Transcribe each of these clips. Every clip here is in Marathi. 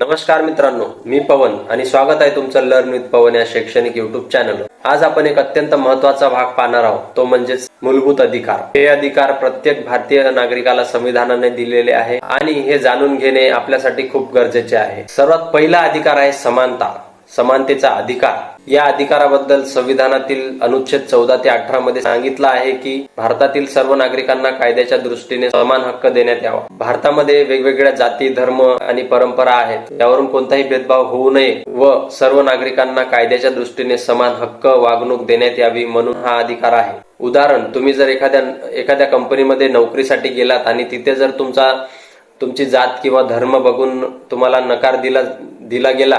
नमस्कार मित्रांनो मी पवन आणि स्वागत आहे तुमचं लर्न विथ पवन या शैक्षणिक युट्यूब चॅनल आज आपण एक अत्यंत महत्त्वाचा भाग पाहणार आहोत तो म्हणजेच मूलभूत अधिकार. हे अधिकार प्रत्येक भारतीय नागरिकाला संविधानाने दिलेले आहे आणि हे जाणून घेणे आपल्यासाठी खूप गरजेचे आहे. सर्वात पहिला अधिकार आहे समानता. समानतेचा अधिकार. या अधिकाराबद्दल संविधानातील अनुच्छेद चौदा ते अठरा मध्ये सांगितलं आहे की भारतातील सर्व नागरिकांना कायद्याच्या दृष्टीने समान हक्क देण्यात यावा. भारतामध्ये वेगवेगळ्या जाती धर्म आणि परंपरा आहेत. यावरून कोणताही भेदभाव होऊ नये व सर्व नागरिकांना कायद्याच्या दृष्टीने समान हक्क वागणूक देण्यात यावी म्हणून हा अधिकार आहे. उदाहरण तुम्ही जर एखाद्या एखाद्या कंपनीमध्ये नोकरीसाठी गेलात आणि तिथे जर तुमचा तुमची जात किंवा धर्म बघून तुम्हाला नकार दिला दिला गेला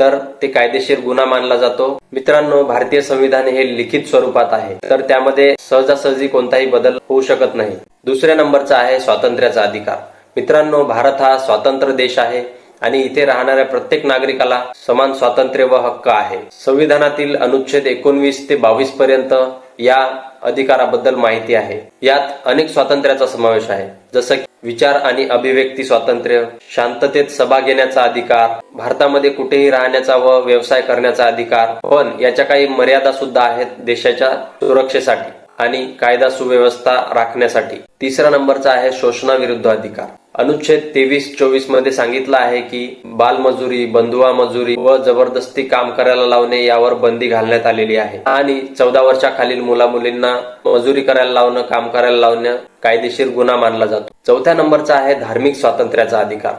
तर ते कायदेशीर गुन्हा मानला जातो. मित्रांनो भारतीय संविधान हे लिखित स्वरूपात आहे. तर त्यामध्ये सहजासहजी कोणताही बदल होऊ शकत नाही. दुसऱ्या नंबरचा आहे स्वातंत्र्याचा अधिकार. मित्रांनो भारत हा स्वातंत्र्य देश आहे आणि इथे राहणाऱ्या प्रत्येक नागरिकाला समान स्वातंत्र्य व हक्क आहे. संविधानातील अनुच्छेद एकोणवीस ते बावीस पर्यंत या अधिकाराबद्दल माहिती आहे. यात अनेक स्वातंत्र्याचा समावेश आहे. जसं की विचार आणि अभिव्यक्ती स्वातंत्र्य शांततेत सभा घेण्याचा अधिकार भारतामध्ये कुठेही राहण्याचा व व्यवसाय करण्याचा अधिकार. पण याच्या काही मर्यादा सुद्धा आहेत देशाच्या सुरक्षेसाठी आणि कायदा सुव्यवस्था राखण्यासाठी. तिसरा नंबरचा आहे शोषणाविरुद्ध अधिकार. अनुच्छेद तेवीस चोवीसमध्ये सांगितलं आहे की बालमजुरी बंधुआ मजुरी व जबरदस्ती काम करायला लावणे यावर बंदी घालण्यात आलेली आहे. आणि चौदा वर्षा खालील मुला मुलींना मजुरी करायला लावणं काम करायला लावणं कायदेशीर गुन्हा मानला जातो. चौथ्या नंबरचा आहे धार्मिक स्वातंत्र्याचा अधिकार.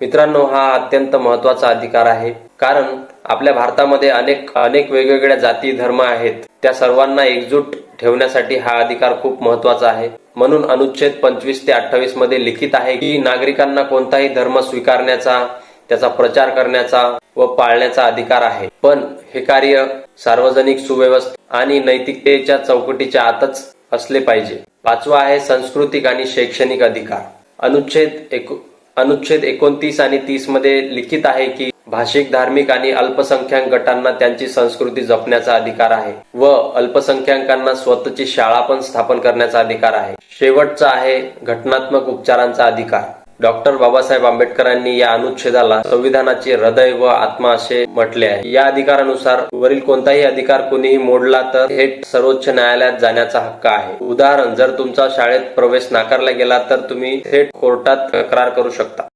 मित्रांनो हा अत्यंत महत्त्वाचा अधिकार आहे. कारण आपल्या भारतामध्ये अनेक अनेक वेगवेगळ्या जाती धर्म आहेत. त्या सर्वांना एकजूट ठेवण्यासाठी हा अधिकार खूप महत्त्वाचा आहे. म्हणून अनुच्छेद पंचवीस ते अठ्ठावीसमध्ये लिखित आहे की नागरिकांना कोणताही धर्म स्वीकारण्याचा त्याचा प्रचार करण्याचा व पाळण्याचा अधिकार आहे. पण हे कार्य सार्वजनिक सुव्यवस्था आणि नैतिकतेच्या चौकटीच्या आतच असले पाहिजे. पाचवा आहे सांस्कृतिक आणि शैक्षणिक अधिकार. अनुच्छेद एक अनुच्छेद एकोणतीस आणि तीसमध्ये लिखित आहे की भाषिक धार्मिक आणि अल्पसंख्याक गटांना त्यांची संस्कृती जपण्याचा अधिकार आहे व अल्पसंख्याकांना स्वतःची शाळा पण स्थापन करण्याचा अधिकार आहे. शेवटचा आहे घटनात्मक उपचारांचा अधिकार. डॉक्टर बाबासाहेब आंबेडकरांनी या अनुच्छेदाला संविधानाचे हृदय व आत्मा असे म्हटले आहे. या अधिकारानुसार वरील कोणताही अधिकार कोणीही मोडला तर थेट सर्वोच्च न्यायालयात जाण्याचा हक्क आहे. उदाहरण जर तुमचा शाळेत प्रवेश नाकारला गेला तर तुम्ही थेट कोर्टात तक्रार करू शकता.